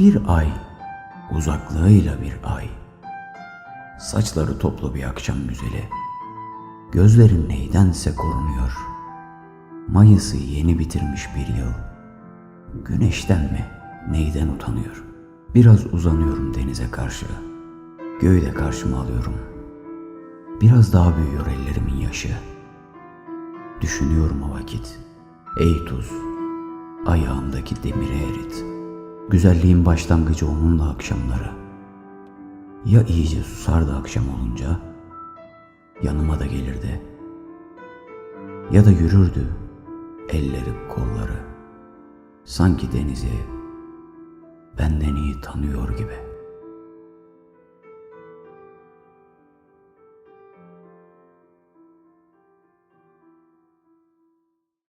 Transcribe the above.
Bir ay, uzaklığıyla bir ay. Saçları toplu bir akşam güzeli. Gözlerin neydense korunuyor. Mayısı yeni bitirmiş bir yıl. Güneşten mi, neyden utanıyor? Biraz uzanıyorum denize karşı. Göğü de karşıma alıyorum. Biraz daha büyüyor ellerimin yaşı. Düşünüyorum o vakit. Ey tuz, ayağımdaki demiri erit. Güzelliğin başlangıcı onunla akşamları. Ya iyice susardı akşam olunca, yanıma da gelirdi. Ya da yürürdü, elleri kolları. Sanki denizi benden iyi tanıyor.